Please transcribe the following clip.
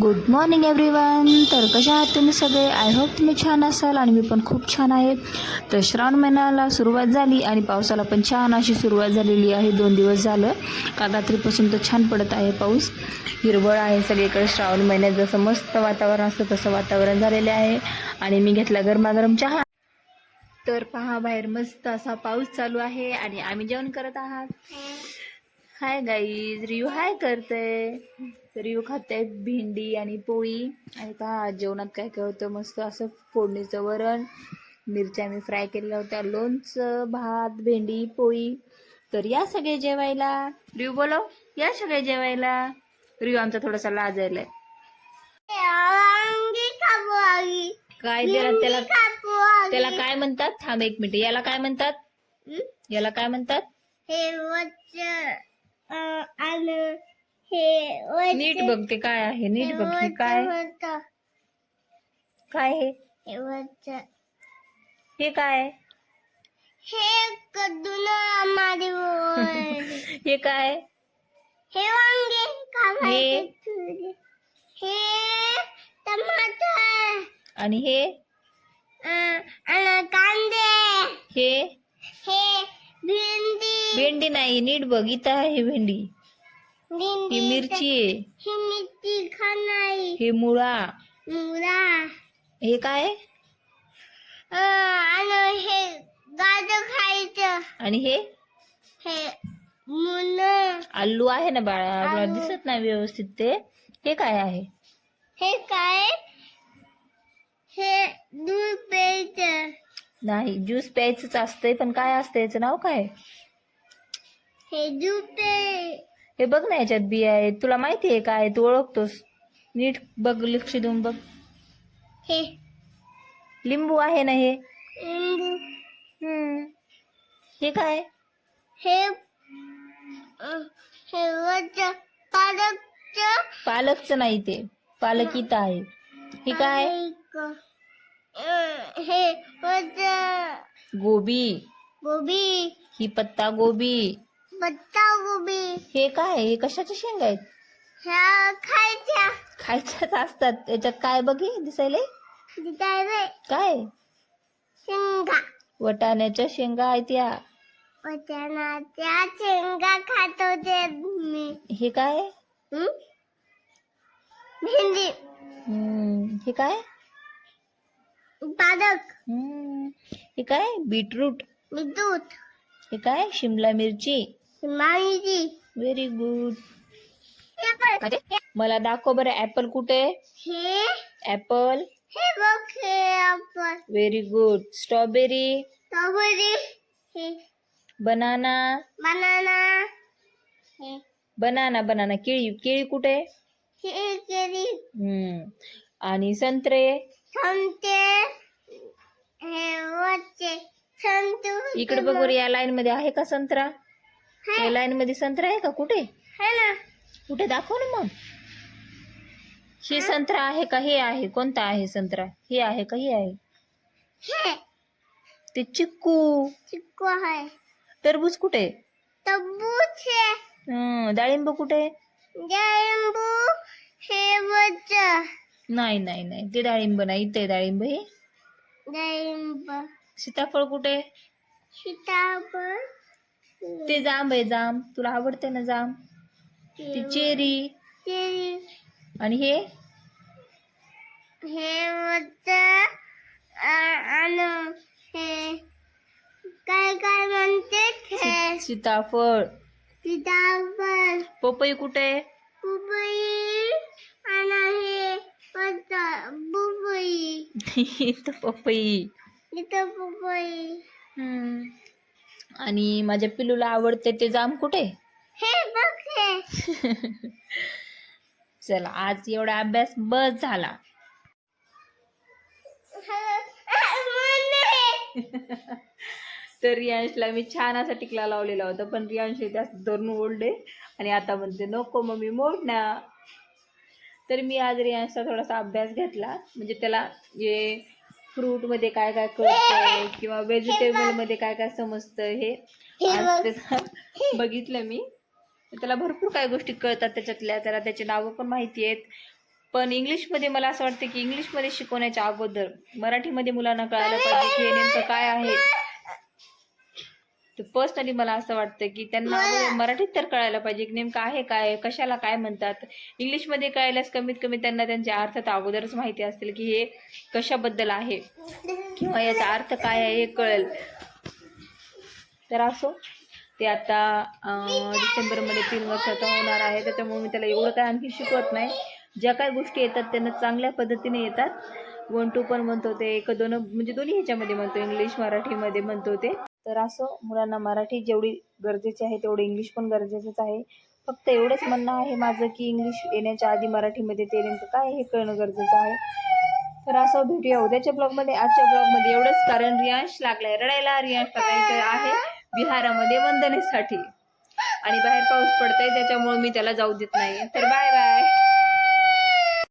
Good morning everyone तर कशा आहात तुम्ही सगळे? आय होप तुम्ही छान असाल आणि मी पण खूप छान आहे. तर श्रावण महिन्याला सुरुवात झाली आणि पावसाला पण छान अशी सुरुवात झालेली आहे. दोन दिवस झालं. काल रात्रीपासून तर छान पडत आहे पाऊस. हिरवळ आहे सगळीकडे श्रावण महिन्यात. जसं मस्त वातावरण असतं तसं वातावरण झालेले आहे. आणि मी घेतला गरमागरम चहा. तर पहा बाहेर मस्त असा पाऊस चालू आहे आणि आम्ही जेवण करत आहात. हाय गाईज रियू हाय करते. रियू खाते भेंडी आणि पोळी. आणि पहा जेवणात काय काय होतं मस्त असं फोडणीचं वरण मिरच्या मी फ्राय केलेल्या होत्या लोणचं भात भेंडी पोळी. तर या सगळे जेवायला. रियू बोलो या सगळे जेवायला. रियू आमचा थोडासा लाजायलाय काय त्याला त्याला त्याला काय म्हणतात? थांब एक मिनिट. याला काय म्हणतात? याला काय म्हणतात? हे नीट बघ ते काय आहे नीट बघ हे काय. काय हे? काय? हे कदून. हे काय? हे वांगे हे? हे टमाटर. आणि हे? कांदे. हे? हे भेंडी. भेंडी नाही नीट बघ इथं आहे भेंडी. ही मिरची. ही मिरची खाणारी. हे मुळा. मुळा. हे काय? आणि हे गाजर खायचं. आणि हे? हे मुलं. आलू आहे ना बाळा आपल्याला आलू. दिसत नाही व्यवस्थित ते. हे काय आहे? हे काय? हे दूध प्यायचं. नाही ज्यूस प्यायचंच असतंय पण काय असतं याचं नाव काय? हे दूध पे हे बघ ना याच्यात बिया आहेत. तुला माहिती आहे काय तू ओळखतोस. नीट बघ लक्ष देऊन बघ. हे. लिंबू आहे ना हे? लिंबू. हम्म. हे काय? हे अं, हे पालकचं. पालकचं नाही ते. पालक इथं आहे. हे काय? पालक. अं, हे गोबी. गोबी. ही पत्ता गोबी. पत्ता गोबी हे काय हे कशाच्या शेंगा आहेत? ह्या खायच्या. खायच्याच असतात. त्याच्यात काय बघे? दिसायले? दिसायला. काय? शेंगा. वटाण्याच्या शेंगा आहेत या. वटाणा त्या शेंगा खात होते मी. हे काय? हं? भेंडी. हम्म, हे काय? पालक. हम्म, हे काय? बीटरूट. दूध हे काय? शिमला मिरची. माहिती व्हेरी गुड मला दाखव बरं ऍपल कुठे? हे? ऍपल हे बघ हे आपण व्हेरी गुड स्ट्रॉबेरी स्ट्रॉबेरी हे. बनाना बनाना हे. बनाना बनाना केळी केळी कुठे? हे केळी. हम्म. आणि संत्रे? संते हे वचे संतू इकडे बघ या लाईन मध्ये आहे का संत्रा? या लाईन मध्ये संत्रा आहे का? कुठे? हे ना. कुठे? दाखव ना मग. हे संत्रा आहे का? हे आहे. कोणता आहे संत्रा? हे आहे का? हे आहे. हे. ते चिक्कू. चिक्कू आहे. टरबूज कुठे? टरबूज हे. हं, डाळिंब कुठे? डाळिंबू हे वच नाही नाही नाही. ते डाळिंब नाही. इथे डाळिंब हे. डाळिंब. सीताफळ कुठे? सीताफळ. ते जांब आहे जांब. तुला आवडते ना जांब? ती चेरी. आणि हे? हे आणि हे काय काय म्हणते हे सीताफळ. सीताफळ. पपई कुठे? बुबई आणि हे बुबई. इथं पपई. इथं बुबई हम्म. आणि माझ्या पिलूला आवडते ते जाम कुठे? हे बघ हे. चला आज एवढा अभ्यास बस झाला. तर रियांशला मी छान असा टिकला लावलेला होता पण रियांश जास्त धरून ओढले आणि आता म्हणते नको मम्मी मोड ना. तर मी आज रियांशचा थोडासा अभ्यास घेतला. म्हणजे त्याला जे फ्रूटमध्ये काय काय कळतं किंवा व्हेजिटेबलमध्ये काय काय समजतं हे बघितलं मी. त्याला भरपूर काय गोष्टी कळतात त्याच्यातल्या. त्याला त्याची नावं पण माहिती आहेत. पण इंग्लिशमध्ये मला असं वाटतं की इंग्लिशमध्ये शिकवण्याच्या अगोदर मराठीमध्ये मुलांना कळायला पाहिजे की हे नेमकं काय आहे. तर पर्सनली मला असं वाटतं की त्यांना मराठीत तर कळायला पाहिजे की नेमकं आहे काय कशाला काय म्हणतात. इंग्लिशमध्ये कळायलाच कमीत कमी त्यांना त्यांचे अर्थ तर अगोदरच माहिती असतील की हे कशाबद्दल आहे किंवा याचा अर्थ काय आहे हे कळेल. तर असो ते आता डिसेंबरमध्ये तीन वर्षाचा होणार आहे त्याच्यामुळे मी त्याला एवढं काय आणखी शिकवत नाही. ज्या काही गोष्टी येतात त्यांना चांगल्या पद्धतीने येतात. वन टू पण म्हणतो ते एक दोन म्हणजे दोन्ही ह्याच्यामध्ये म्हणतो इंग्लिश मराठीमध्ये म्हणतो ते. तर असं मुलांना मराठी जेवढी गरजेची आहे तेवढी इंग्लिश पण गरजेचंच आहे. फक्त एवढंच म्हणणं आहे माझं की इंग्लिश येण्याच्या आधी मराठीमध्ये ते नेमकं काय हे कळणं गरजेचं आहे. तर असं भेटूया उद्याच्या ब्लॉगमध्ये आजच्या ब्लॉगमध्ये एवढंच कारण रियांश लागलाय. रडायला रियांश टाकायचं आहे बिहारामध्ये वंदनेसाठी. आणि बाहेर पाऊस पडतोय त्याच्यामुळे मी त्याला जाऊ देत नाही. तर बाय बाय